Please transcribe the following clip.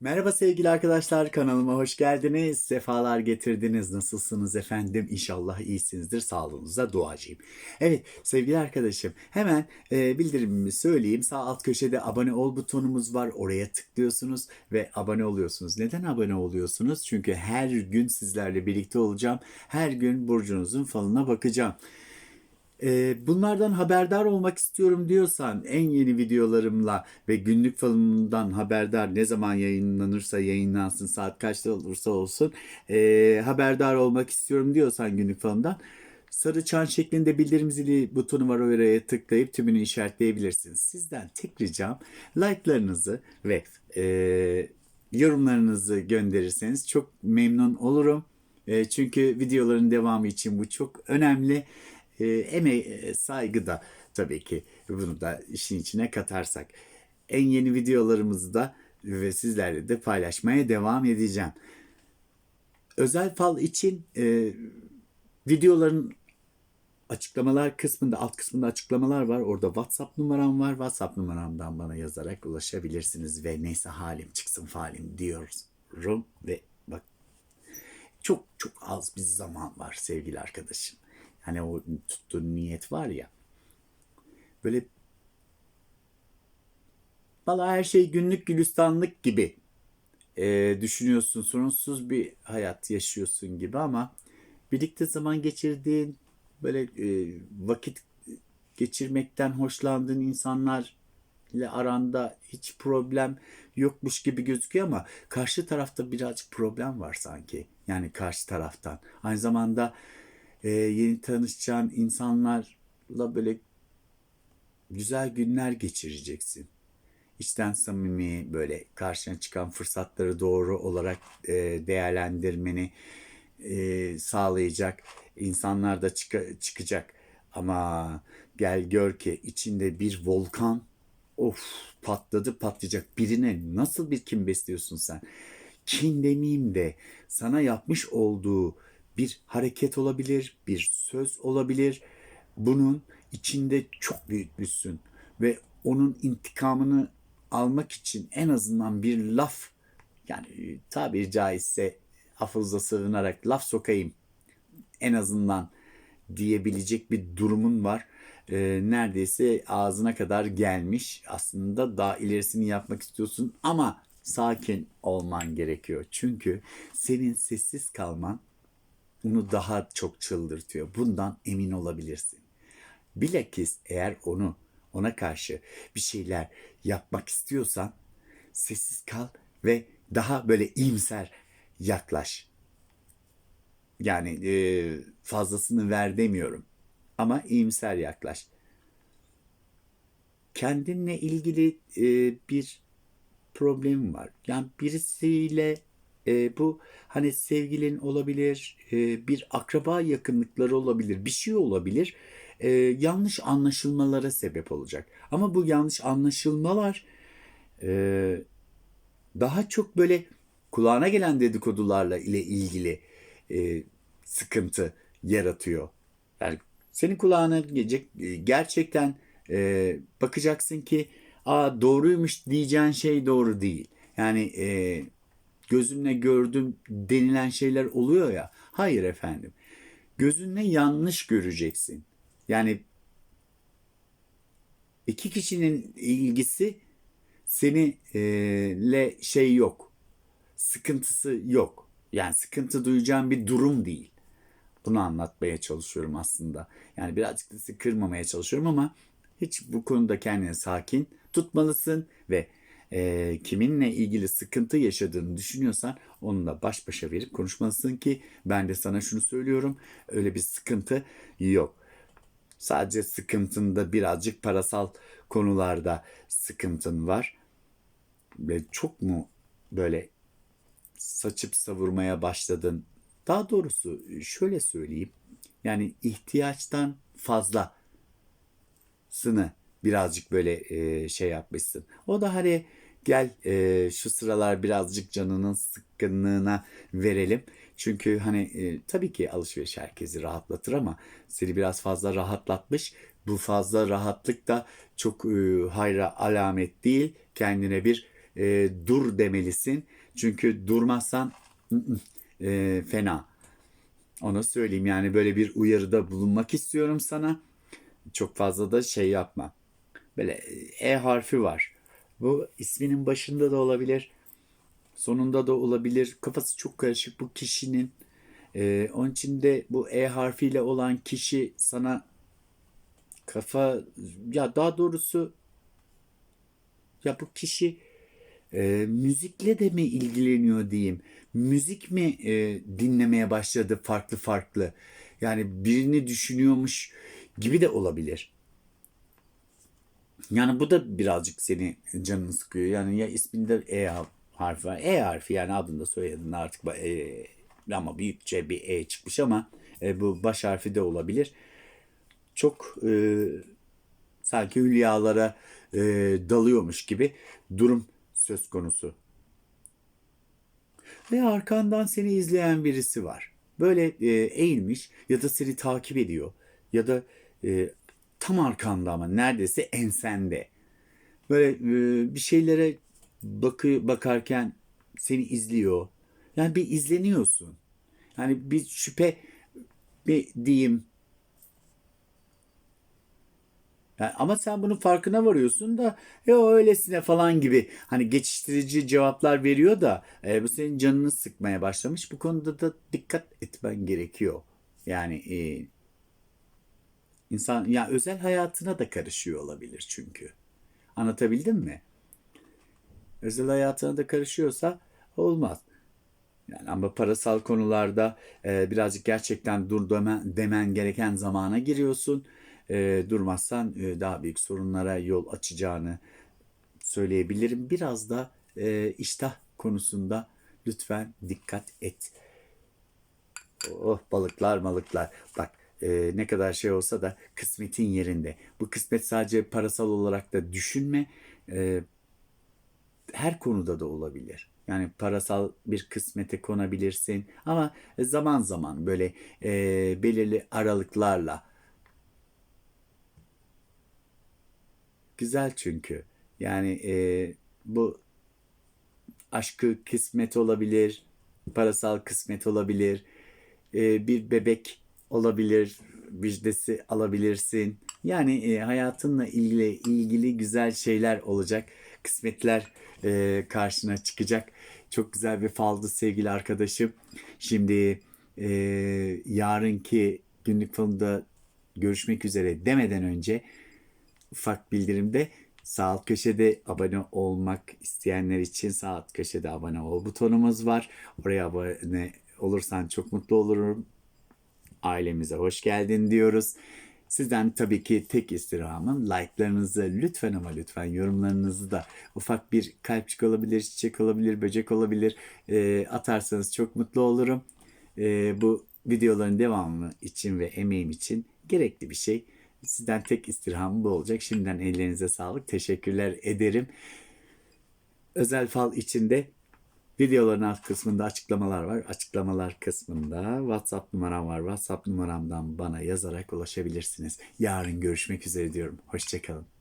Merhaba sevgili arkadaşlar kanalıma hoş geldiniz. Sefalar getirdiniz. Nasılsınız efendim? İnşallah iyisinizdir. Sağlığınıza duacıyım. Evet sevgili arkadaşım hemen e, bildirimimi söyleyeyim. Sağ alt köşede abone ol butonumuz var. Oraya tıklıyorsunuz ve abone oluyorsunuz. Neden abone oluyorsunuz? Çünkü her gün sizlerle birlikte olacağım. Her gün burcunuzun falına bakacağım. Bunlardan haberdar olmak istiyorum diyorsan en yeni videolarımla ve günlük falımdan haberdar ne zaman yayınlanırsa yayınlansın saat kaçta olursa olsun haberdar olmak istiyorum diyorsan günlük falımdan sarı çan şeklinde bildirim zili butonu var oraya tıklayıp tümünü işaretleyebilirsiniz. Sizden tek ricam like'larınızı ve ee, yorumlarınızı gönderirseniz çok memnun olurum. E, çünkü videoların devamı için bu çok önemli. E, emeğe saygı da tabii ki bunu da işin içine katarsak. En yeni videolarımızı da ve sizlerle de paylaşmaya devam edeceğim. Özel fal için e, videoların açıklamalar kısmında alt kısmında açıklamalar var. Orada WhatsApp numaram var. WhatsApp numaramdan bana yazarak ulaşabilirsiniz ve neyse halim çıksın falim diyorum ve bak çok çok az bir zaman var sevgili arkadaşım. Hani o tuttuğun niyet var ya. Böyle Valla her şey günlük gülistanlık gibi e, düşünüyorsun. Sorunsuz bir hayat yaşıyorsun gibi ama birlikte zaman geçirdiğin böyle e, vakit geçirmekten hoşlandığın insanlar ile aranda hiç problem yokmuş gibi gözüküyor ama karşı tarafta birazcık problem var sanki. Yani karşı taraftan. Aynı zamanda e, yeni tanışacağın insanlarla böyle güzel günler geçireceksin. İçten samimi böyle karşına çıkan fırsatları doğru olarak e, değerlendirmeni e, sağlayacak insanlar da çıka- çıkacak. Ama gel gör ki içinde bir volkan of patladı patlayacak birine nasıl bir kin besliyorsun sen? Kin demeyeyim de sana yapmış olduğu bir hareket olabilir, bir söz olabilir. Bunun içinde çok büyütmüşsün ve onun intikamını almak için en azından bir laf yani tabiri caizse hafıza sığınarak laf sokayım en azından diyebilecek bir durumun var. Ee, neredeyse ağzına kadar gelmiş. Aslında daha ilerisini yapmak istiyorsun ama sakin olman gerekiyor. Çünkü senin sessiz kalman onu daha çok çıldırtıyor. Bundan emin olabilirsin. Bilakis eğer onu ona karşı bir şeyler yapmak istiyorsan sessiz kal ve daha böyle iyimser yaklaş. Yani e, fazlasını ver demiyorum ama iyimser yaklaş. Kendinle ilgili e, bir problemim var. Yani birisiyle e, bu hani sevgilin olabilir, e, bir akraba yakınlıkları olabilir, bir şey olabilir. E, yanlış anlaşılmalara sebep olacak. Ama bu yanlış anlaşılmalar e, daha çok böyle kulağına gelen dedikodularla ile ilgili e, sıkıntı yaratıyor. Yani senin kulağına gelecek e, gerçekten e, bakacaksın ki Aa, doğruymuş diyeceğin şey doğru değil. Yani e, gözümle gördüm denilen şeyler oluyor ya. Hayır efendim. Gözünle yanlış göreceksin. Yani iki kişinin ilgisi seninle şey yok. Sıkıntısı yok. Yani sıkıntı duyacağın bir durum değil. Bunu anlatmaya çalışıyorum aslında. Yani birazcık da kırmamaya çalışıyorum ama hiç bu konuda kendini sakin tutmalısın ve e, kiminle ilgili sıkıntı yaşadığını düşünüyorsan onunla baş başa verip konuşmalısın ki ben de sana şunu söylüyorum öyle bir sıkıntı yok. Sadece sıkıntında birazcık parasal konularda sıkıntın var. Ve çok mu böyle saçıp savurmaya başladın? Daha doğrusu şöyle söyleyeyim. Yani ihtiyaçtan fazlasını birazcık böyle e, şey yapmışsın. O da hani gel e, şu sıralar birazcık canının sıkkınlığına verelim. Çünkü hani e, tabii ki alışveriş herkesi rahatlatır ama seni biraz fazla rahatlatmış. Bu fazla rahatlık da çok e, hayra alamet değil. Kendine bir e, dur demelisin. Çünkü durmazsan ı ı, e, fena. Onu söyleyeyim yani böyle bir uyarıda bulunmak istiyorum sana. Çok fazla da şey yapma. Böyle E harfi var. Bu isminin başında da olabilir. Sonunda da olabilir. Kafası çok karışık bu kişinin. Ee, onun için de bu E harfiyle olan kişi sana kafa ya daha doğrusu ya bu kişi e, müzikle de mi ilgileniyor diyeyim. Müzik mi e, dinlemeye başladı farklı farklı. Yani birini düşünüyormuş gibi de olabilir. Yani bu da birazcık seni canını sıkıyor. Yani ya isminde E harfi var. E harfi yani adında soyadında artık e, ama büyükçe bir E çıkmış ama e, bu baş harfi de olabilir. Çok e, sanki hülyalara e, dalıyormuş gibi durum söz konusu. Ve arkandan seni izleyen birisi var. Böyle e, eğilmiş ya da seni takip ediyor ya da e, tam arkanda ama neredeyse ensende. Böyle e, bir şeylere bakı bakarken seni izliyor. Yani bir izleniyorsun. Yani bir şüphe bir diyeyim. Yani ama sen bunun farkına varıyorsun da ya öylesine falan gibi hani geçiştirici cevaplar veriyor da e, bu senin canını sıkmaya başlamış. Bu konuda da dikkat etmen gerekiyor. Yani e, insan ya özel hayatına da karışıyor olabilir çünkü. Anlatabildim mi? Özel hayatına da karışıyorsa olmaz. Yani ama parasal konularda e, birazcık gerçekten dur demen, demen gereken zamana giriyorsun. E, durmazsan e, daha büyük sorunlara yol açacağını söyleyebilirim. Biraz da e, iştah konusunda lütfen dikkat et. Oh balıklar balıklar. Bak e, ne kadar şey olsa da kısmetin yerinde. Bu kısmet sadece parasal olarak da düşünme. E, her konuda da olabilir. Yani parasal bir kısmete konabilirsin ama zaman zaman böyle e, belirli aralıklarla. Güzel çünkü. Yani e, bu aşkı kısmet olabilir, parasal kısmet olabilir, e, bir bebek olabilir, müjdesi alabilirsin. Yani e, hayatınla ilgili ilgili güzel şeyler olacak, kısmetler e, karşına çıkacak. Çok güzel bir faldı sevgili arkadaşım. Şimdi e, yarınki günlük falında görüşmek üzere demeden önce ufak bildirimde sağ alt köşede abone olmak isteyenler için sağ alt köşede abone ol butonumuz var. Oraya abone olursan çok mutlu olurum. Ailemize hoş geldin diyoruz. Sizden tabii ki tek istirhamım like'larınızı lütfen ama lütfen yorumlarınızı da ufak bir kalpçik olabilir, çiçek olabilir, böcek olabilir e, atarsanız çok mutlu olurum. E, bu videoların devamı için ve emeğim için gerekli bir şey. Sizden tek istirhamım bu olacak. Şimdiden ellerinize sağlık. Teşekkürler ederim. Özel fal içinde videoların alt kısmında açıklamalar var. Açıklamalar kısmında WhatsApp numaram var. WhatsApp numaramdan bana yazarak ulaşabilirsiniz. Yarın görüşmek üzere diyorum. Hoşçakalın.